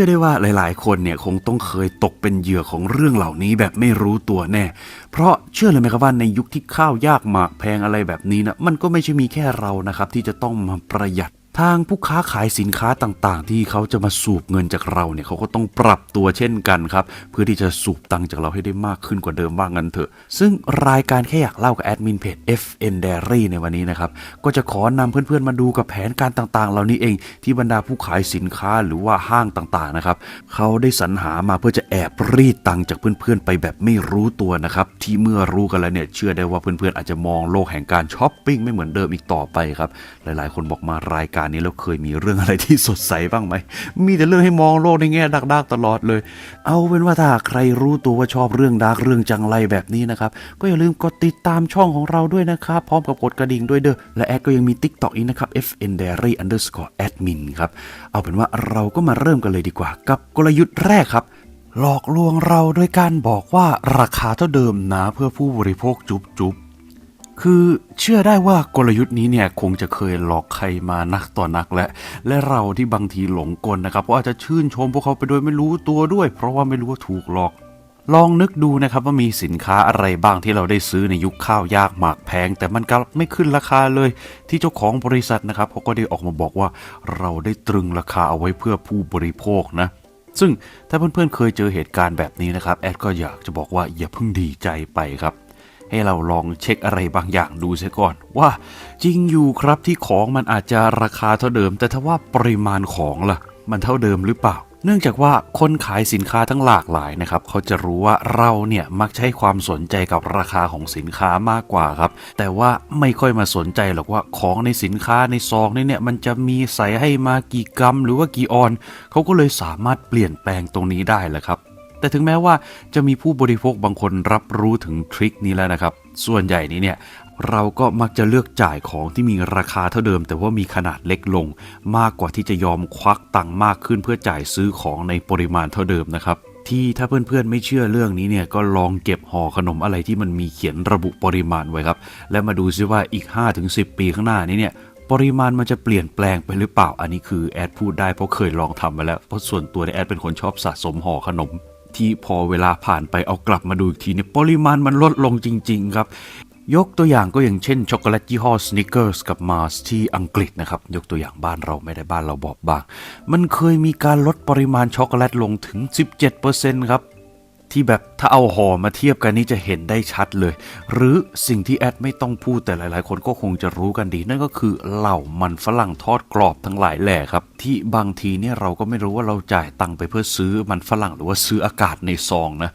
ชื่อได้ว่าหลาย ๆ คนเนี่ยคงต้องเคยตกเป็นเหยื่อของเรื่องเหล่านี้แบบไม่รู้ตัวแน่ เพราะเชื่อเลยไหมครับว่าในยุคที่ข้าวยากหมากแพงอะไรแบบนี้นะมันก็ไม่ใช่มีแค่เรานะครับที่จะต้องมาประหยัด ทางผู้ค้าขายสินค้าต่างๆ ที่เขาจะมาสูบเงินจากเราเนี่ยเขาก็ต้องปรับตัวเช่นกันครับ เพื่อที่จะสูบตังค์จากเราให้ได้มากขึ้นกว่าเดิมบ้างกันเถอะ ซึ่งรายการแค่อยากเล่ากับแอดมินเพจ FN Diary ในวันนี้นะครับ ก็จะขอนำเพื่อนๆมาดูกับแผนการต่างๆ เหล่านี้เอง ที่บรรดาผู้ขายสินค้าหรือว่าห้างต่างๆนะครับเขาได้สรรหามาเพื่อจะแอบรีดตังค์จากเพื่อนๆ ไปแบบไม่รู้ตัวนะครับที่เมื่อรู้กันแล้วเนี่ยเชื่อได้ว่าเพื่อนๆอาจจะมองโลกแห่งการช้อปปิ้งไม่เหมือนเดิมอีกต่อไปครับหลายๆ คนบอกมารายการนี้แล้วเคยมีเรื่องอะไรที่สดใสบ้างไหม มีแต่เรื่องให้มองโลกในแง่ดักๆตลอดเลย เอาเป็นว่าถ้าใครรู้ตัวว่าชอบเรื่องดักเรื่องจังไรแบบนี้นะครับ ก็อย่าลืมกดติดตามช่องของเราด้วยนะครับ พร้อมกับกดกระดิ่งด้วยเด้อ และแอดก็ยังมี TikTok อีกนะครับ fn diary underscore admin ครับ เอาเป็นว่าเราก็มาเริ่มกันเลยดีกว่า กับกลยุทธ์แรกครับหลอกลวงเราโดยการบอกว่าราคาเท่าเดิมนะเพื่อผู้บริโภคจุ๊บจุ๊บ คือเชื่อได้ว่ากลยุทธ์นี้เนี่ยคงจะเคยหลอกใครมานักต่อนักและ และเราที่บางทีหลงกลนะครับก็อาจจะชื่นชมพวกเขาไปโดยไม่รู้ตัวด้วย เพราะว่าไม่รู้ว่าถูกหลอก ลองนึกดูนะครับว่ามีสินค้าอะไรบ้างที่เราได้ซื้อในยุคข้าวยากหมากแพง แต่มันกลับไม่ขึ้นราคาเลย ที่เจ้าของบริษัทนะครับเขาก็ได้ออกมาบอกว่าเราได้ตรึงราคาเอาไว้เพื่อผู้บริโภคนะซึ่งถ้าเพื่อนๆเคยเจอเหตุการณ์แบบนี้นะครับแอดก็อยากจะบอกว่าอย่าเพิ่งดีใจไปครับ ให้เราลองเช็คอะไรบางอย่างดูเสียก่อน ว่าจริงอยู่ครับที่ของมันอาจจะราคาเท่าเดิม แต่ถ้าว่าปริมาณของล่ะ มันเท่าเดิมหรือเปล่า เนื่องจากว่าคนขายสินค้าทั้งหลากหลายนะครับ เขาจะรู้ว่าเราเนี่ยมักใช้ความสนใจกับราคาของสินค้ามากกว่าครับ แต่ว่าไม่ค่อยมาสนใจหรอกว่าของในสินค้าในซองนี่เนี่ยมันจะมีใส่ให้มากี่กรัม หรือว่ากี่ออนเขาก็เลยสามารถเปลี่ยนแปลงตรงนี้ได้แหละครับ แต่ถึงแม้ว่าจะมีผู้บริโภคบางคนรับรู้ถึงทริคนี้แล้วนะครับ ส่วนใหญ่นี้เนี่ยเราก็มักจะเลือกจ่ายของที่มีราคาเท่าเดิม แต่ว่ามีขนาดเล็กลง มากกว่าที่จะยอมควักตังค์มากขึ้นเพื่อจ่ายซื้อของในปริมาณเท่าเดิมนะครับ ที่ถ้าเพื่อนๆไม่เชื่อเรื่องนี้เนี่ยก็ลองเก็บห่อขนมอะไรที่มันมีเขียนระบุปริมาณไว้ครับ และมาดูซิว่าอีก 5-10 ปีข้างหน้านี้เนี่ยปริมาณมันจะเปลี่ยนแปลงไปหรือเปล่า อันนี้คือแอดพูดได้เพราะเคยลองทำมาแล้ว เพราะส่วนตัวเนี่ยแอดเป็นคนชอบสะสมห่อขนม ที่พอเวลาผ่านไปเอากลับมาดูอีกทีเนี่ยปริมาณมันลดลงจริง ๆ ครับ ยกตัวอย่างก็อย่างเช่นช็อกโกแลตยี่ห้อ Snickers กับ Mars ที่อังกฤษนะครับ ยกตัวอย่างบ้านเราไม่ได้บ้านเราบอบบาง มันเคยมีการลดปริมาณช็อกโกแลตลงถึง 17%ครับ ที่แบบถ้าเอาห่อมาเทียบกันนี่จะเห็นได้ชัดเลย หรือสิ่งที่แอดไม่ต้องพูดแต่หลาย ๆ คนก็คงจะรู้กันดี นั่นก็คือเหล่ามันฝรั่งทอดกรอบทั้งหลายแหล่ครับ ที่บางทีเนี่ยเราก็ไม่รู้ว่าเราจ่ายตังค์ไปเพื่อซื้อมันฝรั่งหรือว่าซื้ออากาศในซองนะ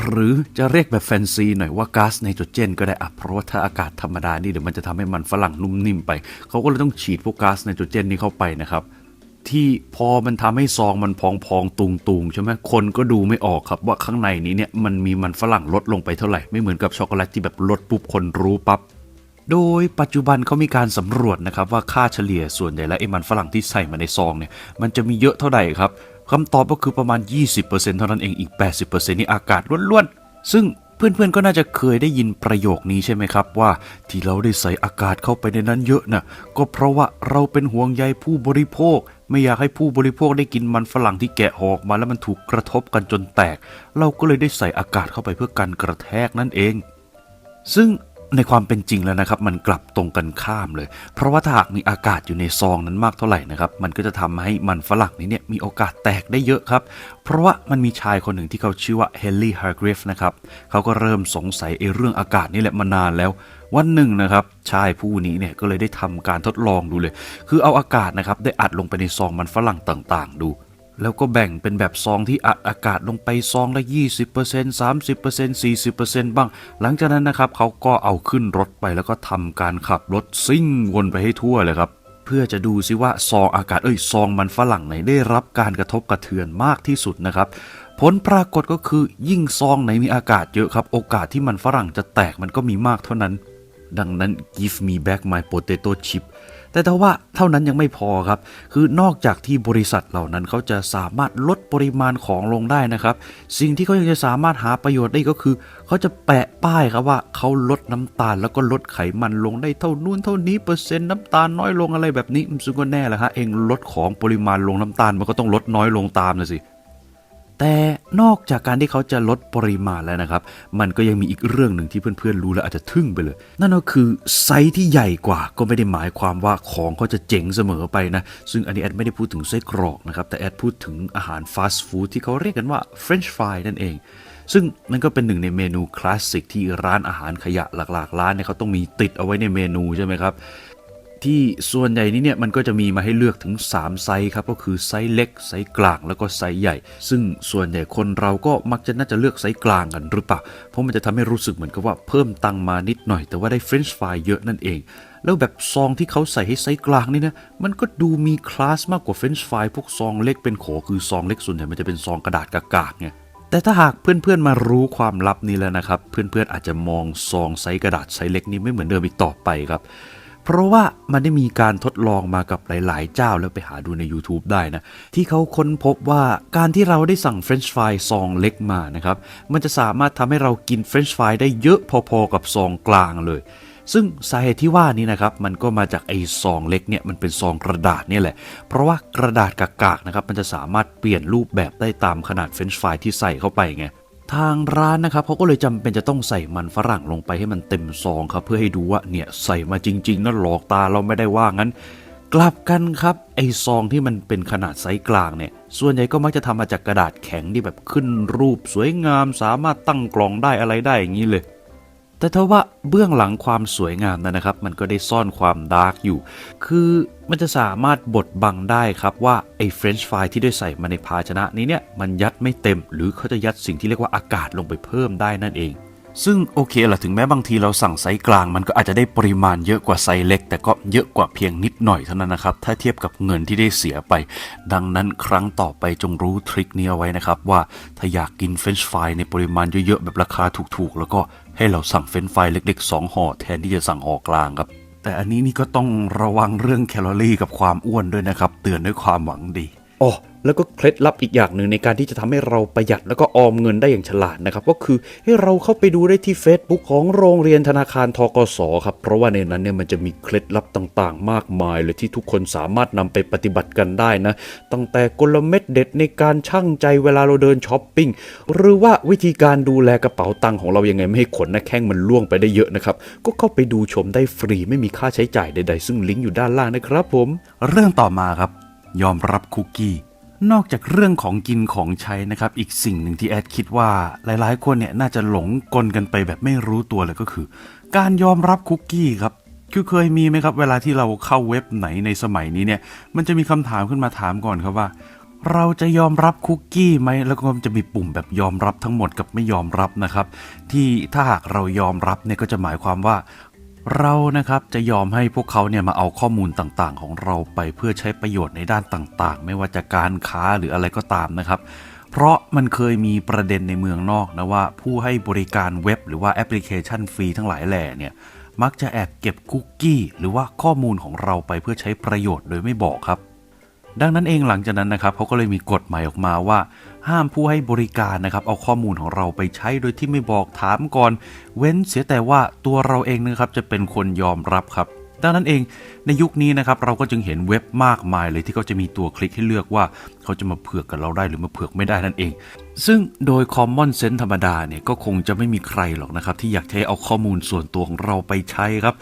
หรือจะเรียกแบบแฟนซีหน่อยว่าก๊าซไนโตรเจนก็ได้อะเพราะว่าถ้าอากาศธรรมดานี่เดี๋ยวมันจะทำให้มันฝรั่งนุ่มนิ่มไป เขาก็เลยต้องฉีดพวกก๊าซไนโตรเจนนี้เข้าไปนะครับ ที่พอมันทำให้ซองมันพองพองตุงตุงๆใช่ไหมคนก็ดูไม่ออกครับว่าข้างในนี้เนี่ยมันมีมันฝรั่งลดลงไปเท่าไหร่ไม่เหมือนกับช็อกโกแลตที่แบบลดปุ๊บคนรู้ปับ๊บโดยปัจจุบันเขามีการสำรวจนะครับว่าค่าเฉลี่ยส่วนใหญ่แล้วไอ้มันฝรั่งที่ใส่มาในซองเนี่ยมันจะมีเยอะเท่าไหร่ครับคำตอบก็คือประมาณ 20%เท่านั้นเองอีก 80%นี่อากาศล้วนๆซึ่ง เพื่อนๆก็น่าจะเคยได้ยินประโยคนี้ใช่ไหมครับว่าที่เราได้ใส่อากาศเข้าไปในนั้นเยอะน่ะก็เพราะว่าเราเป็นห่วงใยผู้บริโภค ไม่อยากให้ผู้บริโภคได้กินมันฝรั่งที่แกะห่อออกมาแล้วมันถูกกระทบกันจนแตก เราก็เลยได้ใส่อากาศเข้าไปเพื่อกันกระแทกนั่นเอง ซึ่ง ในความเป็นจริงแล้วนะครับ มันกลับตรงกันข้ามเลย เพราะว่าถ้าหากมีอากาศอยู่ในซองนั้นมากเท่าไหร่นะครับมันก็จะทำให้มันฝรั่งนี้เนี่ยมีโอกาสแตกได้เยอะครับ เพราะว่ามันมีชายคนหนึ่งที่เขาชื่อว่าเฮนรี่ฮาร์กริฟนะครับเขาก็เริ่มสงสัยไอ้เรื่องอากาศนี่แหละมานานแล้ววันหนึ่งนะครับชายผู้นี้เนี่ยก็เลยได้ทำการทดลองดูเลย คือเอาอากาศนะครับได้อัดลงไปในซองมันฝรั่งต่างๆ ดู แล้วก็แบ่งเป็นแบบซองที่อัดอากาศลงไปซองละ 20% 30% 40%บ้าง หลังจากนั้นนะครับเขาก็เอาขึ้นรถไปแล้วก็ทำการขับรถซิ่งวนไปให้ทั่วเลยครับเพื่อจะดูซิว่าซองอากาศเอ้ยซองมันฝรั่งไหนได้รับการกระทบกระเทือนมากที่สุดนะครับผลปรากฏก็คือยิ่งซองไหนมีอากาศเยอะครับ โอกาสที่มันฝรั่งจะแตกมันก็มีมากเท่านั้น ดังนั้น give me back my potato chip แต่ถ้าว่าเท่านั้นยังไม่พอครับ คือนอกจากที่บริษัทเหล่านั้นเขาจะสามารถลดปริมาณของลงได้นะครับ สิ่งที่เขายังจะสามารถหาประโยชน์ได้ก็คือ เขาจะแปะป้ายครับว่าเขาลดน้ำตาลแล้วก็ลดไขมันลงได้เท่านู้นเท่านี้เปอร์เซ็นต์น้ำตาลน้อยลงอะไรแบบนี้ซึ่งก็แน่แหละฮะเองลดของปริมาณลงน้ำตาลมันก็ต้องลดน้อยลงตามนะสิ แต่นอกจากการที่เขาจะลดปริมาณแล้วนะครับ มันก็ยังมีอีกเรื่องหนึ่งที่เพื่อนๆรู้แล้วอาจจะทึ่งไปเลย นั่นก็คือไซส์ที่ใหญ่กว่าก็ไม่ได้หมายความว่าของเขาจะเจ๋งเสมอไปนะ ซึ่งอันนี้แอดไม่ได้พูดถึงไส้กรอกนะครับ แต่แอดพูดถึงอาหารฟาสต์ฟู้ดที่เขาเรียกกันว่า French fry นั่นเอง ซึ่งมันก็เป็นหนึ่งในเมนูคลาสสิกที่ร้านอาหารขยะหลากๆร้านเนี่ยเขาต้องมีติดเอาไว้ในเมนูใช่ไหมครับ ที่ส่วนใหญ่นี้เนี่ยมันก็จะมีมาให้เลือกถึง 3 ไซส์ครับก็คือไซส์เล็กไซส์กลางแล้วก็ไซส์ใหญ่ ซึ่งส่วนใหญ่คนเราก็มักจะน่าจะเลือกไซส์กลางกันหรือเปล่าเพราะมันจะทำให้รู้สึกเหมือนกับว่าเพิ่มตังมานิดหน่อย แต่ว่าได้เฟรนช์ฟรายเยอะนั่นเอง แล้วแบบซองที่เขาใส่ให้ไซส์กลางนี่นะมันก็ดูมีคลาสมากกว่าเฟรนช์ฟรายพวกซองเล็กเป็นโขคือซองเล็กส่วนใหญ่มันจะเป็นซองกระดาษกากๆไงแต่ถ้าหากเพื่อนๆมารู้ความลับนี้แล้วนะครับ เพื่อนๆอาจจะมองซองไซส์กระดาษไซส์เล็กนี้ไม่เหมือนเดิมอีกต่อไปครับ เพราะว่ามันได้มีการทดลองมากับหลายๆ เจ้าแล้วไปหาดูใน YouTube ได้นะ ที่เขาค้นพบว่าการที่เราได้สั่งเฟรนช์ฟรายซองเล็กมานะครับ มันจะสามารถทำให้เรากินเฟรนช์ฟรายได้เยอะพอๆกับซองกลางเลยซึ่งสาเหตุที่ว่านี้นะครับมันก็มาจากไอ้ซองเล็กเนี่ยมันเป็นซองกระดาษเนี่ยแหละ เพราะว่ากระดาษกากๆนะครับมันจะสามารถเปลี่ยนรูปแบบได้ตามขนาดเฟรนช์ฟรายที่ใส่เข้าไปไง ทางร้านนะครับเขาก็เลยจำเป็นจะต้องใส่มันฝรั่งลงไปให้มันเต็มซองครับเพื่อให้ดูว่าเนี่ยใส่มาจริงๆนะหลอกตาเราไม่ได้ว่างั้น กลับกันครับไอซองที่มันเป็นขนาดไซส์กลางเนี่ยส่วนใหญ่ก็มักจะทำมาจากกระดาษแข็งที่แบบขึ้นรูปสวยงาม สามารถตั้งกล่องได้อะไรได้อย่างนี้เลย แต่ถ้าว่าเบื้องหลังความสวยงามนั้นนะครับ มันก็ได้ซ่อนความดาร์กอยู่ คือมันจะสามารถบดบังได้ครับว่าไอ้เฟรนช์ฟรายที่ได้ใส่มาในภาชนะนี้เนี่ยมันยัดไม่เต็ม หรือเขาจะยัดสิ่งที่เรียกว่าอากาศลงไปเพิ่มได้นั่นเอง ซึ่งโอเคละถึงแม้บางทีเราสั่งไซส์กลาง มันก็อาจจะได้ปริมาณเยอะกว่าไซส์เล็ก แต่ก็เยอะกว่าเพียงนิดหน่อยเท่านั้นนะครับ ถ้าเทียบกับเงินที่ได้เสียไป ดังนั้นครั้งต่อไปจงรู้ทริคนี้เอาไว้นะครับว่าถ้าอยากกินเฟรนช์ฟรายในปริมาณเยอะๆแบบราคาถูกๆ แล้วก็ ให้เราสั่งเฟรนฟรายเล็กๆ2ห่อแทนที่จะสั่งห่อกลางครับ แต่อันนี้นี่ก็ต้องระวังเรื่องแคลอรี่กับความอ้วนด้วยนะครับ เตือนด้วยความหวังดี อ๋อแล้วก็เคล็ดลับอีกอย่างหนึ่งในการที่จะทำให้เราประหยัดแล้วก็ออมเงินได้อย่างฉลาดนะครับ ก็คือให้เราเข้าไปดูได้ที่ Facebook ของโรงเรียนธนาคารทกสครับ เพราะว่าในนั้นเนี่ยมันจะมีเคล็ดลับต่างๆ มากมายเลยที่ทุกคนสามารถนำไปปฏิบัติกันได้นะ ตั้งแต่กลเม็ดเด็ดในการชั่งใจเวลาเราเดินช้อปปิ้งหรือว่าวิธีการดูแลกระเป๋าตังค์ของเรายังไงไม่ให้ขนหน้าแข้งมันล่วงไปได้เยอะนะครับก็เข้าไปดูชมได้ฟรีไม่มีค่าใช้จ่ายใด ๆ ซึ่งลิงก์อยู่ด้านล่างนะครับ ผม เรื่องต่อมาครับ ยอมรับคุกกี้ นอกจากเรื่องของกินของใช้นะครับ อีกสิ่งหนึ่งที่แอดคิดว่าหลายๆ คนเนี่ยน่าจะหลงกลกันไปแบบไม่รู้ตัวเลยก็คือ การยอมรับคุกกี้ครับคือเคยมีไหมครับ เวลาที่เราเข้าเว็บไหนในสมัยนี้เนี่ยมันจะมีคำถามขึ้นมาถามก่อนครับว่า เราจะยอมรับคุกกี้ไหมแล้วก็จะมีปุ่มแบบยอมรับทั้งหมดกับไม่ยอมรับนะครับ ที่ถ้าหากเรายอมรับเนี่ยก็จะหมายความว่า เรานะครับจะยอมให้พวกเขาเนี่ยมาเอาข้อมูลต่างๆ ของเราไปเพื่อใช้ประโยชน์ในด้านต่างๆ ไม่ว่าจะการค้าหรืออะไรก็ตามนะครับ เพราะมันเคยมีประเด็นในเมืองนอกนะว่า ผู้ให้บริการเว็บหรือว่าแอปพลิเคชันฟรีทั้งหลายแหล่เนี่ยมักจะแอบเก็บคุกกี้หรือว่าข้อมูลของเราไปเพื่อใช้ประโยชน์โดยไม่บอกครับ ดังนั้นเองหลังจากนั้นนะครับเขาก็เลยมีกฎหมายออกมาว่า ห้ามผู้ให้บริการนะครับ เอาข้อมูลของเราไปใช้โดยที่ไม่บอกถามก่อน เว้นเสียแต่ว่าตัวเราเองนะครับจะเป็นคนยอมรับครับ ดังนั้นเองในยุคนี้นะครับเราก็จึงเห็นเว็บมากมายเลยที่เขาจะมีตัวคลิกให้เลือกว่า เขาจะมาเผือกกับเราได้หรือมาเผือกไม่ได้นั่นเอง ซึ่งโดย common sense ธรรมดาเนี่ยก็คงจะไม่มีใครหรอกนะครับ ที่อยากให้เอาข้อมูลส่วนตัวของเราไปใช้ครับ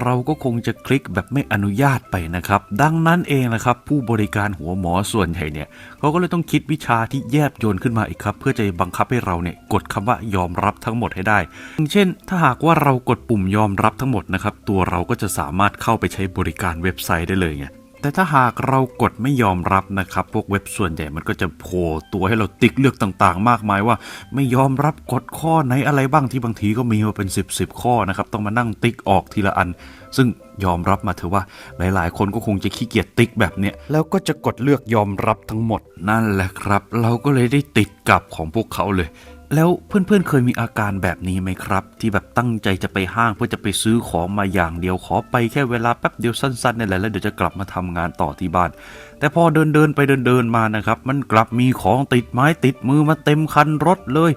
เราก็คงจะคลิกแบบไม่อนุญาตไปนะครับ ดังนั้นเองนะครับผู้บริการหัวหมอส่วนใหญ่เนี่ยเขาก็เลยต้องคิดวิชาที่แยบยลขึ้นมาอีกครับ เพื่อจะบังคับให้เราเนี่ยกดคำว่ายอมรับทั้งหมดให้ได้อย่างเช่น ถ้าหากว่าเรากดปุ่มยอมรับทั้งหมดนะครับตัวเราก็จะสามารถเข้าไปใช้บริการเว็บไซต์ได้เลยไงแต่ถ้าหากเรากดไม่ยอมรับนะครับ พวกเว็บส่วนใหญ่มันก็จะโผล่ตัวให้เราติ๊กเลือกต่างๆ มากมายว่า ไม่ยอมรับกฎข้อไหนอะไรบ้างที่บางทีก็มีมาเป็น 10บสข้อนะครับ ต้องมานั่งติ๊กออกทีละอัน ซึ่งยอมรับมาเถอะว่า หลายๆ คนก็คงจะขี้เกียจติ๊กแบบเนี้ยแล้วก็จะกดเลือกยอมรับทั้งหมด นั่นแหละครับ เราก็เลยได้ติดกับของพวกเขาเลย แล้วเพื่อนๆ เคยมีอาการแบบนี้ไหมครับ ที่แบบตั้งใจจะไปห้างเพื่อจะไปซื้อของมาอย่างเดียวขอไปแค่เวลาแป๊บเดียวสั้นๆนี่แหละแล้วเดี๋ยวจะกลับมาทำงานต่อที่บ้าน แต่พอเดินเดินๆไปเดินเดินๆมานะครับ มันกลับมีของติดไม้ติดมือมาเต็มคันรถเลย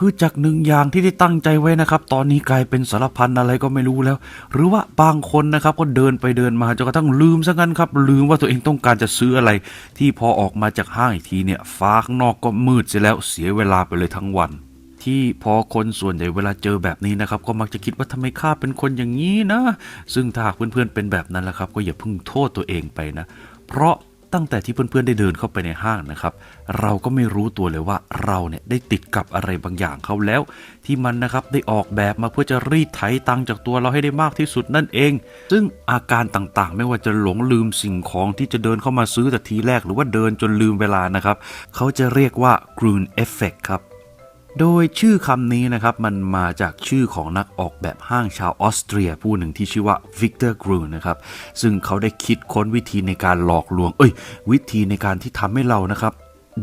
คือจากหนึ่งอย่างที่ได้ตั้งใจไว้นะครับ ตอนนี้กลายเป็นสารพันอะไรก็ไม่รู้แล้ว หรือว่าบางคนนะครับก็เดินไปเดินมาจนกระทั่งลืมซะงั้นครับ ลืมว่าตัวเองต้องการจะซื้ออะไร ที่พอออกมาจากห้างอีกทีเนี่ยฟ้าข้างนอกก็มืดเสียแล้วเสียเวลาไปเลยทั้งวันที่พอคนส่วนใหญ่เวลาเจอแบบนี้นะครับ ก็มักจะคิดว่าทำไมข้าเป็นคนอย่างนี้นะ ซึ่งถ้าหากเพื่อนๆเป็นแบบนั้นแล้วครับ ก็อย่าพิ่งโทษตัวเองไปนะ เพราะ ตั้งแต่ที่เพื่อนๆได้เดินเข้าไปในห้างนะครับ เราก็ไม่รู้ตัวเลยว่าเราเนี่ยได้ติดกับอะไรบางอย่างเขาแล้ว ที่มันนะครับได้ออกแบบมาเพื่อจะรีดไถตังจากตัวเราให้ได้มากที่สุดนั่นเอง ซึ่งอาการต่างๆ ไม่ว่าจะหลงลืมสิ่งของที่จะเดินเข้ามาซื้อแต่ทีแรก หรือว่าเดินจนลืมเวลานะครับเขาจะเรียกว่า Green Effect ครับ โดยชื่อคำนี้นะครับมันมาจากชื่อของนักออกแบบห้างชาวออสเตรียผู้หนึ่งที่ชื่อว่าวิกเตอร์กรูนะครับซึ่งเขาได้คิดค้นวิธีในการหลอกลวง เอ้ย วิธีในการที่ทำให้เรานะครับ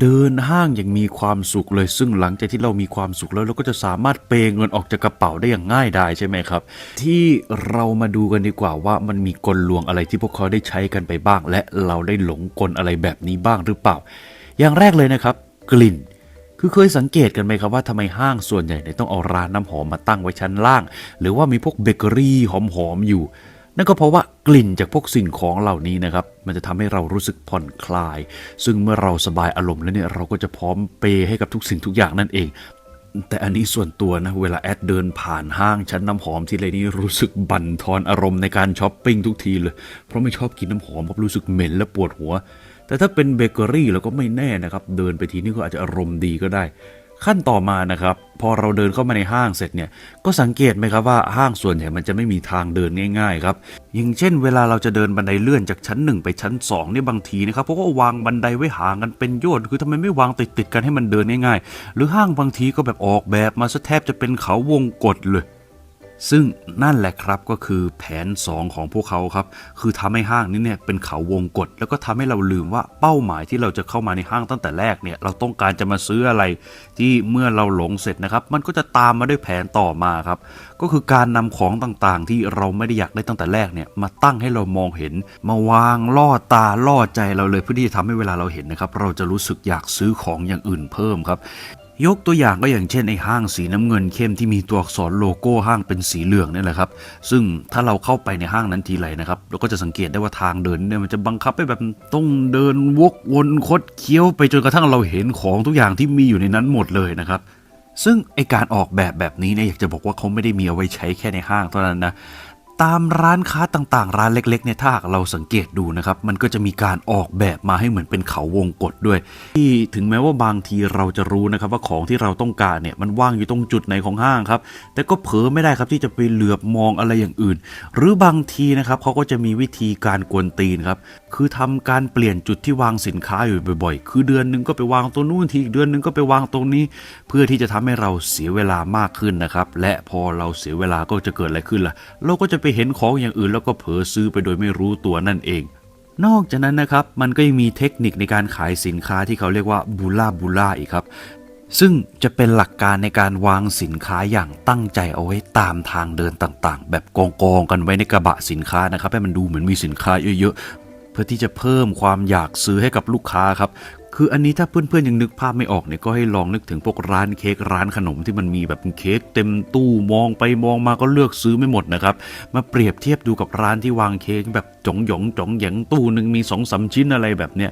เดินห้างอย่างมีความสุขเลย ซึ่งหลังจากที่เรามีความสุขแล้วเราก็จะสามารถเปย์เงินออกจากกระเป๋าได้อย่างง่ายดายใช่ไหมครับ ที่เรามาดูกันดีกว่าว่ามันมีกลลวงอะไรที่พวกเขาได้ใช้กันไปบ้าง และเราได้หลงกลอะไรแบบนี้บ้างหรือเปล่า อย่างแรกเลยนะครับ กลิ่น คือเคยสังเกตกันไหมครับว่าทำไมห้างส่วนใหญ่เนี่ยต้องเอาร้านน้ำหอมมาตั้งไว้ชั้นล่าง หรือว่ามีพวกเบเกอรี่หอมๆอยู่ นั่นก็เพราะว่ากลิ่นจากพวกสิ่งของเหล่านี้นะครับมันจะทำให้เรารู้สึกผ่อนคลาย ซึ่งเมื่อเราสบายอารมณ์แล้วเนี่ยเราก็จะพร้อมเปย์ให้กับทุกสิ่งทุกอย่างนั่นเองแต่อันนี้ส่วนตัวนะ เวลาแอดเดินผ่านห้างชั้นน้ำหอมทีไรนี้รู้สึกบั่นทอนอารมณ์ในการช้อปปิ้งทุกทีเลย เพราะไม่ชอบกินน้ำหอมเพราะรู้สึกเหม็นและปวดหัว แต่ถ้าเป็นเบเกอรี่เราก็ไม่แน่นะครับ เดินไปทีนี่ก็อาจจะอารมณ์ดีก็ได้ ขั้นต่อมานะครับ พอเราเดินเข้ามาในห้างเสร็จเนี่ย ก็สังเกตไหมครับว่าห้างส่วนใหญ่มันจะไม่มีทางเดินง่ายๆครับอย่างเช่น เวลาเราจะเดินบันไดเลื่อนจากชั้นหนึ่งไปชั้นสองเนี่ยบางทีนะครับเพราะว่าวางบันไดไว้ห่างกันเป็นโยชน์คือทำไมไม่วางติดๆกันให้มันเดินง่ายๆ หรือห้างบางทีก็แบบออกแบบมาซะแทบจะเป็นเขาวงกฏเลย ซึ่งนั่นแหละครับก็คือแผน 2 ของพวกเขาครับ คือทำให้ห้างนี้เนี่ยเป็นเขาวงกฏแล้วก็ทำให้เราลืมว่าเป้าหมายที่เราจะเข้ามาในห้างตั้งแต่แรกเนี่ยเราต้องการจะมาซื้ออะไรที่เมื่อเราหลงเสร็จนะครับ มันก็จะตามมาด้วยแผนต่อมาครับ ก็คือการนำของต่างๆ ที่เราไม่ได้อยากได้ตั้งแต่แรกเนี่ยมาตั้งให้เรามองเห็น มาวางล่อตาล่อใจเราเลยเพื่อที่จะทำให้เวลาเราเห็นนะครับเราจะรู้สึกอยากซื้อของอย่างอื่นเพิ่มครับ ยกตัวอย่างก็อย่างเช่นไอ้ห้างสีน้ำเงินเข้มที่มีตัวอักษรโลโก้ห้างเป็นสีเหลืองนี่แหละครับ ซึ่งถ้าเราเข้าไปในห้างนั้นทีไรนะครับเราก็จะสังเกตได้ว่าทางเดินเนี่ยมันจะบังคับให้แบบต้องเดินวกวนคดเคี้ยวไปจนกระทั่งเราเห็นของทุกอย่างที่มีอยู่ในนั้นหมดเลยนะครับซึ่งไอการออกแบบแบบนี้เนี่ยอยากจะบอกว่าเขาไม่ได้มีเอาไว้ใช้แค่ในห้างเท่านั้นนะ ตามร้านค้าต่างๆ ร้านเล็กๆเนี่ยถ้าหากเราสังเกตดูนะครับ มันก็จะมีการออกแบบมาให้เหมือนเป็นเขาวงกฏด้วย ที่ถึงแม้ว่าบางทีเราจะรู้นะครับว่าของที่เราต้องการเนี่ยมันว่างอยู่ตรงจุดไหนของห้างครับ แต่ก็เผลอไม่ได้ครับที่จะไปเหลือบมองอะไรอย่างอื่น หรือบางทีนะครับเขาก็จะมีวิธีการกวนตีนครับคือทำการเปลี่ยนจุดที่วางสินค้าอยู่บ่อยๆ คือเดือนหนึงก็ไปวางตรงนู้นทีอีกเดือนหนึงก็ไปวางตรงนี้ เพื่อที่จะทำให้เราเสียเวลามากขึ้นนะครับและพอเราเสียเวลาก็จะเกิดอะไรขึ้นล่ะเราก็จะไปเห็นของอย่างอื่นแล้วก็เผลอซื้อไปโดยไม่รู้ตัวนั่นเอง นอกจากนั้นนะครับมันก็ยังมีเทคนิคในการขายสินค้าที่เขาเรียกว่าบูล่าบูล่าอีกครับ ซึ่งจะเป็นหลักการในการวางสินค้าอย่างตั้งใจเอาไว้ตามทางเดินต่างๆ แบบกองๆกันไว้ในกระบะสินค้านะครับให้มันดูเหมือนมีสินค้าเยอะๆเพื่อที่จะเพิ่มความอยากซื้อให้กับลูกค้าครับ คืออันนี้ถ้าเพื่อนๆยังนึกภาพไม่ออกเนี่ยก็ให้ลองนึกถึงพวกร้านเค้กร้านขนมที่มันมีแบบเค้กเต็มตู้มองไปมองมาก็เลือกซื้อไม่หมดนะครับมาเปรียบเทียบดูกับร้านที่วางเค้กแบบจ๋องหยองจ๋องหยงตู้หนึ่งมีสองสามชิ้นอะไรแบบเนี้ย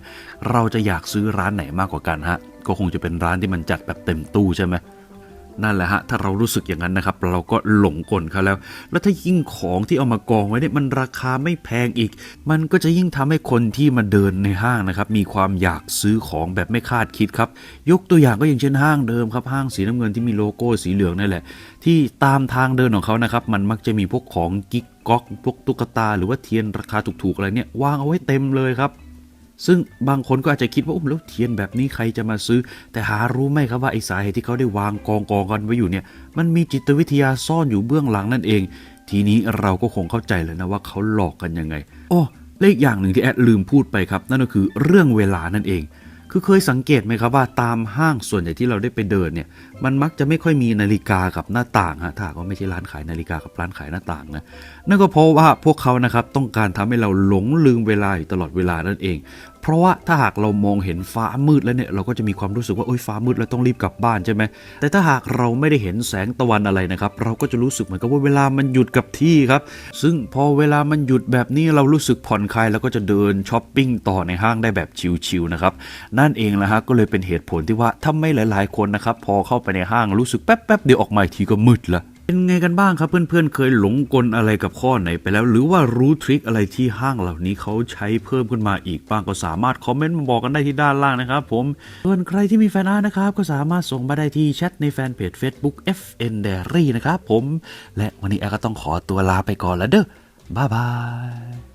เราจะอยากซื้อร้านไหนมากกว่ากันฮะก็คงจะเป็นร้านที่มันจัดแบบเต็มตู้ใช่ไหม นั่นแหละฮะ ถ้าเรารู้สึกอย่างนั้นนะครับ เราก็หลงกลเขาแล้ว แล้วถ้ายิ่งของที่เอามากองไว้เนี่ยมันราคาไม่แพงอีก มันก็จะยิ่งทำให้คนที่มาเดินในห้างนะครับ มีความอยากซื้อของแบบไม่คาดคิดครับ ยกตัวอย่างก็อย่างเช่นห้างเดิมครับ ห้างสีน้ำเงินที่มีโลโก้สีเหลืองนั่นแหละ ที่ตามทางเดินของเขานะครับ มันมักจะมีพวกของกิ๊กก๊อกพวกตุ๊กตา หรือว่าเทียนราคาถูกๆอะไรเนี่ยวางเอาไว้เต็มเลยครับ ซึ่งบางคนก็อาจจะคิดว่าอุ้มแล้วเทียนแบบนี้ใครจะมาซื้อ แต่หารู้ไหมครับว่าไอ้สาเหตุที่เขาได้วางกองกองกันไว้อยู่เนี่ย มันมีจิตวิทยาซ่อนอยู่เบื้องหลังนั่นเอง ทีนี้เราก็คงเข้าใจเลยนะว่าเขาหลอกกันยังไงโอ้และอีกอย่างหนึ่งที่แอดลืมพูดไปครับ นั่นก็คือเรื่องเวลานั่นเอง คือเคยสังเกตไหมครับว่าตามห้างส่วนใหญ่ที่เราได้ไปเดินเนี่ย มันมักจะไม่ค่อยมีนาฬิกากับหน้าต่างฮะถ้ากว่าไม่ใช่ร้านขายนาฬิกากับร้านขายหน้าต่างนะ นั่นก็เพราะว่าพวกเขานะครับต้องการทำให้เราหลงลืมเวลาอยู่ตลอดเวลานั่นเอง เพราะว่าถ้าหากเรามองเห็นฟ้ามืดแล้วเนี่ยเราก็จะมีความรู้สึกว่าโอ้ยฟ้ามืดแล้วต้องรีบกลับบ้านใช่ไหมแต่ถ้าหากเราไม่ได้เห็นแสงตะวันอะไรนะครับเราก็จะรู้สึกเหมือนกับว่าเวลามันหยุดกับที่ครับ ซึ่งพอเวลามันหยุดแบบนี้เรารู้สึกผ่อนคลายแล้วก็จะเดินช้อปปิ้งต่อในห้างได้แบบชิลๆนะครับนั่นเองนะฮะก็เลยเป็นเหตุผลที่ว่าถ้าไม่หลาย ๆ คนนะครับพอเข้าไปในห้างรู้สึกแป๊บๆเดียวออกมาอีกทีก็มืดละ เป็นไงกันบ้างครับเพื่อนๆ เคยหลงกลอะไรกับข้อไหนไปแล้ว หรือว่ารู้ทริคอะไรที่ห้างเหล่านี้เขาใช้เพิ่มขึ้นมาอีกบ้างก็สามารถคอมเมนต์มาบอกกันได้ที่ด้านล่างนะครับผมส่วนใครที่มีแฟนอาร์ตนะครับ ก็สามารถส่งมาได้ที่แชทในแฟนเพจ Facebook FN Diary นะครับผม และวันนี้แอร์ก็ต้องขอตัวลาไปก่อนแล้วเด้อบ๊ายบาย